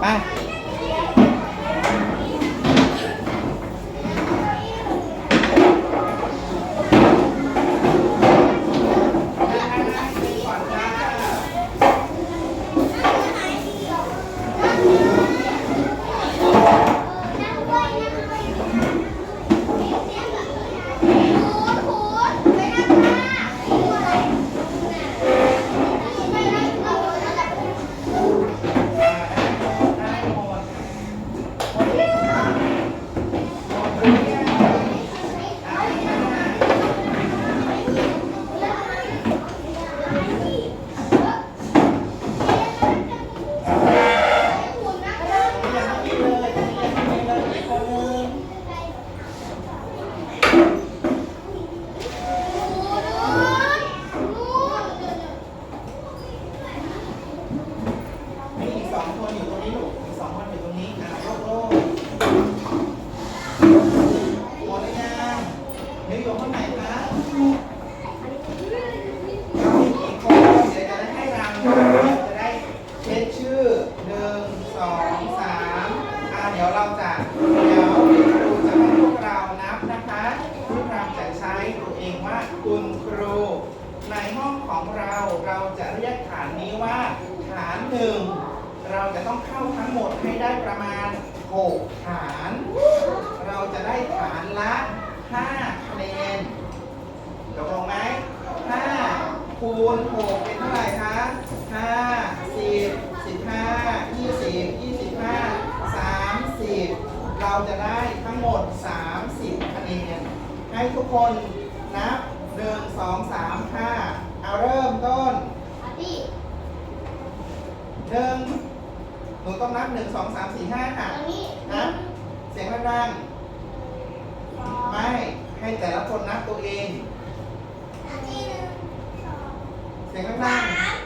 ไปก่อนจ้า มีอีกสองคนอยู่ตรงนี้ลูกอีกสองคนอยู่ตรงนี้อะโลกโลกหมดหรือยังเดี๋ยวอยู่ข้างไหนคะเรามีกี่คนเดี๋ยวจะได้ให้รางวัลจะได้เช็คชื่อหนึ่งสองสามอ่าเดี๋ยวเราจะเดี๋ยวครูจะให้พวกเรานับนะคะพวกเราจะใช้ตัวเองว่าคุณครู ใน ห้องของเราเราจะเรียกฐานนี้ว่าฐานหนึ่งเราจะต้องเข้าทั้งหมดให้ได้ประมาณ 6 ฐาน เราจะได้ฐานละ5คะแนนตกลงไหม5คูณ6เป็นเท่าไหร่คะ5 10 15 20 25 30 เราจะได้ทั้งหมด 30 คะแนนให้ทุกคนนับ 1 2 3 5 เอาเริ่มต้น หนึ่งห นูต้องนับหนึ่งสองสามสี่ห้าค่ะนับเสียงดังๆไม่ให้แต่ละคนนับตัวเอง เสียงดังๆ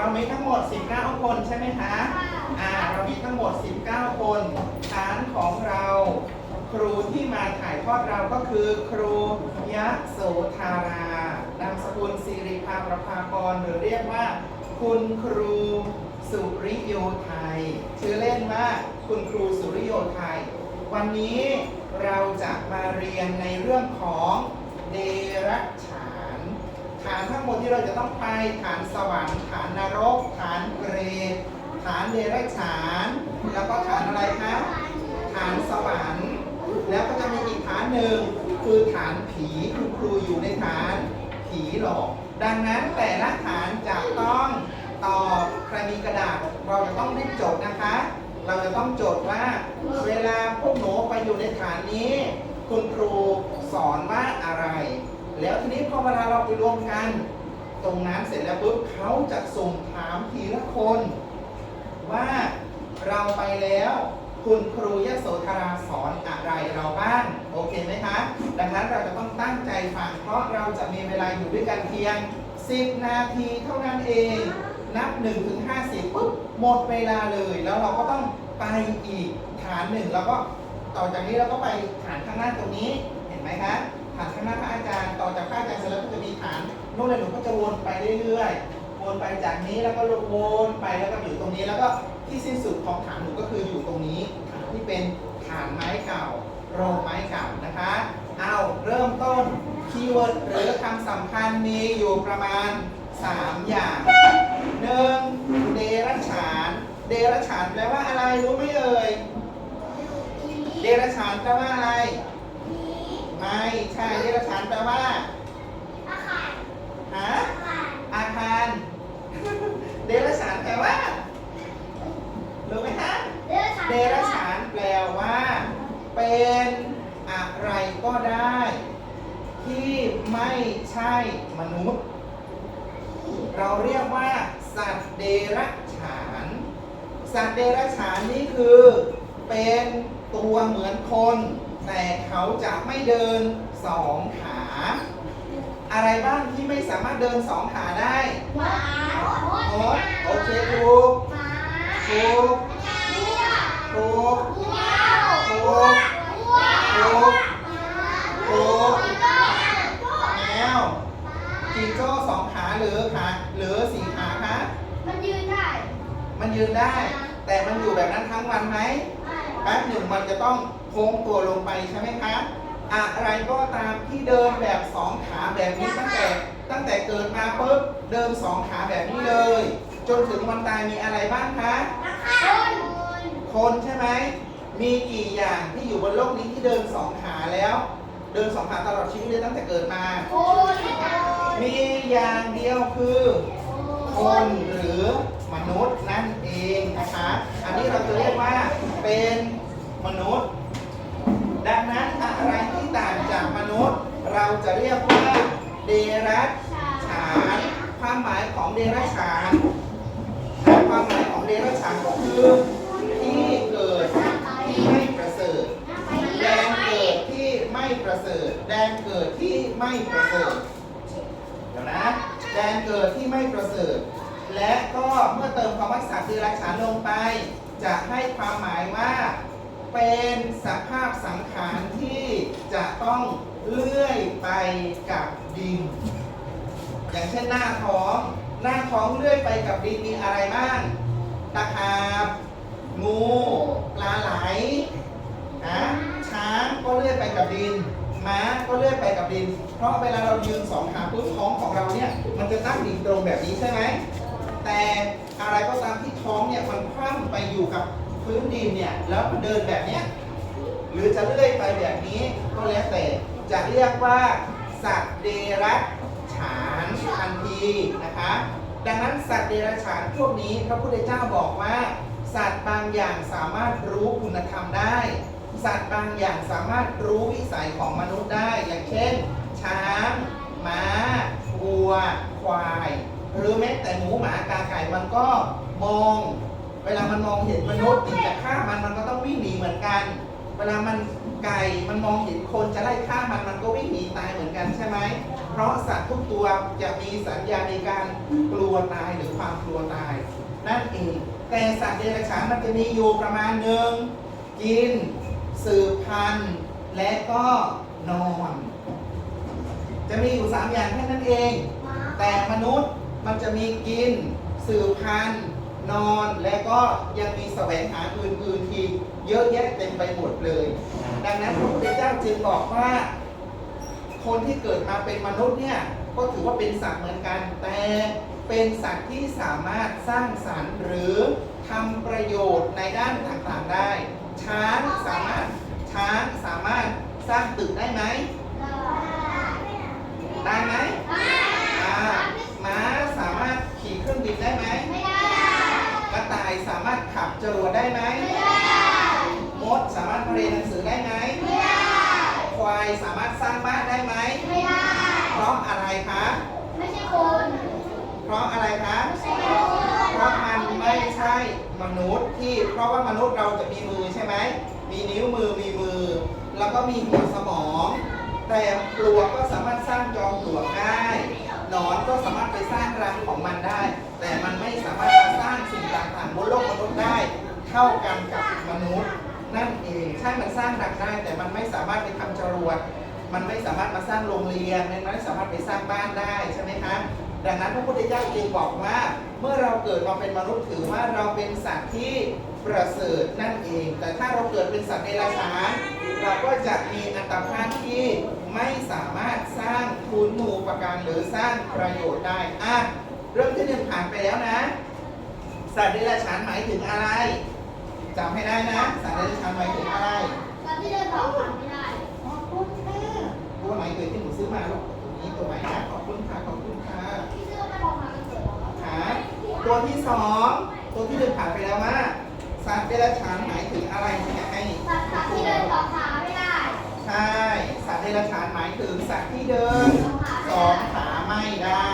เรามีทั้งหมด 19 คนใช่ไหมคะ อ่า เรามีทั้งหมด 19 คนฐานของเรา ครูที่มาถ่ายทอดเราก็ คือครูยะโสธารานามสกุลสิริภาประภากร หรือเรียกว่า คุณครูสุริโยไทยชื่อเล่นว่าคุณครูสุริโยไทย วันนี้เราจะมาเรียนในเรื่องของเดรัจฉาน ฐานทั้งหมดที่เราจะต้องไปฐานสวรรค์ฐานนรก ฐานเปรตฐานเดรัจฉาน แล้วก็ฐานอะไรคะฐานสวรรค์ แล้วก็จะมีอีกฐานหนึ่ง คือฐานผีคุณครูอยู่ในฐานผีหลอก ดังนั้นแต่ละฐานจะต้องตอบใครมีกระดาษเราจะต้องรีบจดนะคะ เราจะต้องจดว่าเวลาพวกหนูไปอยู่ในฐานนี้ คุณครูสอนว่าอะไร แล้วทีนี้พอเวลาเราไปรวมกัน ตรงนั้นเสร็จแล้วปุ๊บเขาจะส่งถามทีละคน ว่าเราไปแล้ว คุณครูยโสธราสอนอะไรเราบ้าง โอเคไหมคะ ดังนั้นเราจะต้องตั้งใจฟัง เพราะเราจะมีเวลาอยู่ด้วยกันเพียง 10 นาทีเท่านั้นเอง นับ1ถึง50ปุ๊บหมดเวลาเลย แล้วเราก็ต้องไปอีกฐานหนึ่งแล้วก็ต่อจากนี้เราก็ไปฐานข้างหน้าตรงนี้ เห็นไหมคะฐานข้างหน้าพระอาจารย์ ต่อจากพระอาจารย์เสร็จแล้วก็จะมีฐานนู่นเลยหนูก็จะวนไปเรื่อยๆ วนไปจากนี้แล้วก็วนไปแล้วก็อยู่ตรงนี้แล้วก็ที่สิ้นสุดของฐานหนูก็คืออยู่ตรงนี้ฐานที่เป็นฐานไม้เก่า โรงไม้เก่านะคะ เอาเริ่มต้นคีย์เวิร์ดหรือคำสำคัญมีอยู่ประมาณ 3 อย่างหนึ่งเดรัจฉาน เดรัจฉานแปลว่าอะไรรู้ไหมเอ่ย เดรัจฉานแปลว่าอะไร ไม่ใช่ เดรัจฉานแปลว่าฮะอาคาร เดรัจฉานแปลว่ารู้ไหมคะ เดรัจฉานแปลว่า เป็นอะไรก็ได้ ที่ไม่ ใช่มนุษย์ เราเรียกว่า สัตว์เดรัจฉาน สัตว์เดรัจฉานนี่คือเป็นตัวเหมือนคน แต่เขาจะไม่เดินสองขา อะไรบ้างที่ไม่สามารถเดินสองขาได้หมาโอ๊ตโอเคถูกหมาถูกวัวถูกวัวถูกวัวถูก มันยืนได้ แต่มันอยู่แบบนั้นทั้งวันไหมแป๊บหนึ่งมันจะต้องโค้งตัวลงไปใช่ไหมคะอะไรก็ตามที่เดินแบบสองขาแบบนี้ตั้งแต่ตั้งแต่เกิดมาปุ๊บเดินสองขาแบบนี้เลย จนถึงวันตายมีอะไรบ้างคะคนคนใช่ไหมมีกี่อย่างที่อยู่บนโลกนี้ที่เดินสองขาแล้ว เดินสองขาตลอดชีวิตเลยตั้งแต่เกิดมาคนมีอย่างเดียวคือ คนหรือมนุษย์นั่นเองนะคะ อันนี้เราจะเรียกว่าเป็นมนุษย์ ดังนั้นอะไรที่ต่างจากมนุษย์ เราจะเรียกว่าเดรัจฉานความหมายของเดรัจฉานความหมายของเดรัจฉานก็คือที่เกิดที่ไม่ประเสริฐแดนเกิดที่ไม่ประเสริฐแดนเกิดที่ไม่ประเสริฐ แดนเกิดที่ไม่ประเสริฐ และก็เมื่อเติมคำว่าสัตว์เดรัจฉานลงไป จะให้ความหมายว่า เป็นสภาพสังขารที่จะต้องเลื่อยไปกับดิน อย่างเช่นหน้าท้อง หน้าท้องเลื่อยไปกับดินมีอะไรบ้าง ตะขาบ งู ปลาไหลนะช้างก็เลื่อยไปกับดิน ม้าก็เลื่อยไปกับดิน เพราะเวลาเรายืนสองขาปุ๊บท้องของเราเนี่ยมันจะตั้งดิ่งตรงแบบนี้ใช่ไหมแต่อะไรก็ตามที่ท้องเนี่ยมันคว่ำไปอยู่กับพื้นดินเนี่ยแล้วมันเดินแบบเนี้ยหรือจะเลื่อยไปแบบนี้ก็แล้วแต่จะเรียกว่าสัตว์เดรัจฉานทันทีนะคะ ดังนั้นสัตว์เดรัจฉานพวกนี้พระพุทธเจ้าบอกว่า สัตว์บางอย่างสามารถรู้คุณธรรมได้ สัตว์บางอย่างสามารถรู้วิสัยของมนุษย์ได้อย่างเช่น ช้างม้าวัว ควาย หรือแม้แต่หมูหมากาไก่มันก็มอง เวลามันมองเห็นมนุษย์ถึงจะฆ่ามันมันก็ต้องวิ่งหนีเหมือนกัน เวลามันไก่มันมองเห็นคนจะไล่ฆ่ามันมันก็วิ่งหนีตายเหมือนกันใช่ไหมเพราะสัตว์ทุกตัวจะมีสัญญาณในการกลัวตายหรือความกลัวตาย นั่นเองแต่สัตว์เดรัจฉานมันจะมีอยู่ประมาณหนึ่งกิน สืบพันธุ์และก็นอน จะมีอยู่สามอย่างแค่นั้นเอง แต่มนุษย์มันจะมีกิน สืบพันธุ์ นอน และก็ยังมีแสวงหาอื่นๆอีกเยอะแยะเต็มไปหมดเลย ดังนั้นพระพุทธเจ้าจึงบอกว่า คนที่เกิดมาเป็นมนุษย์เนี่ยก็ถือว่าเป็นสัตว์เหมือนกัน แต่เป็นสัตว์ที่สามารถสร้างสรรค์หรือทำประโยชน์ในด้านต่างๆได้ ช้างสามารถช้างสามารถสร้างตึกได้ไหม ได้ไหมอ่าม้าสามารถขี่เครื่องบินได้ไหมกระต่ายสามารถขับจรวดได้ไหมมดสามารถเรียนหนังสือได้ไหมควายสามารถสร้างบ้านได้ไหมเพราะอะไรคะเพราะอะไรคะเพราะมันไม่ใช่มนุษย์ที่เพราะว่ามนุษย์เราจะมีมือใช่ไหมมีนิ้วมือมีมือ แล้วก็มีหัวสมอง แต่ปลวกก็สามารถสร้างจอมปลวกได้หนอนก็สามารถไปสร้างรังของมันได้ แต่มันไม่สามารถมาสร้างสิ่งต่างๆบนโลกมนุษย์ได้ เท่ากันกับมนุษย์ นั่นเองใช่มันสร้างรังได้แต่มันไม่สามารถไปทำจรวดมันไม่สามารถมาสร้างโรงเรียนมันไม่สามารถไปสร้างบ้านได้ใช่ไหมคะ ดังนั้นพระพุทธเจ้าจึงบอกว่า เมื่อเราเกิดมาเป็นมนุษย์ถือว่าเราเป็นสัตว์ที่ประเสริฐนั่นเอง แต่ถ้าเราเกิดเป็นสัตว์ในราชานเราก็จะมีอัตภาพที่ไม่สามารถสร้างคุณูปการหรือสร้างประโยชน์ได้อะเรื่องที่หนึ่งผ่านไปแล้วนะ สัตว์ในราชานหมายถึงอะไรจำให้ได้นะ สัตว์ในราชานหมายถึงอะไรตัวไหนเกิดที่หนูซื้อมาลูกตัวนี้ตัวไหนนะขอบคุณค่ะขอบคุณค่ะค่ะตัวที่สองตัวที่หนึ่งผ่านไปแล้วว่าสัตว์เดรัจฉานหมายถึงอะไรเนี่ยให้ใช่สัตว์เดรัจฉานหมายถึงสัตว์ที่ เดินสองขาไม่ได้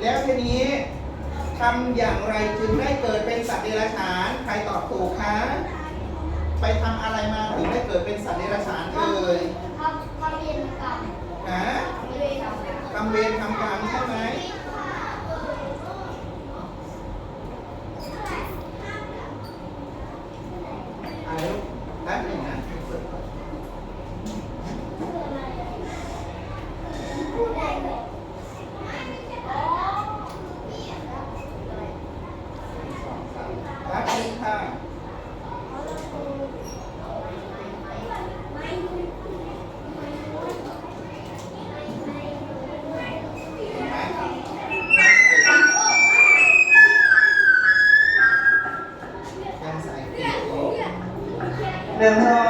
แล้วทีนี้ทำอย่างไรจึงได้เกิดเป็นสัตว์เดรัจฉาน ใครตอบถูกคะ ไปทำอะไรมาถึงได้เกิดเป็นสัตว์เดรัจฉานเอ่ยทำทำเรียนกรรมฮะทำเวรทำกรรมใช่ไหมอายุแป๊บหนึ่งนะ ห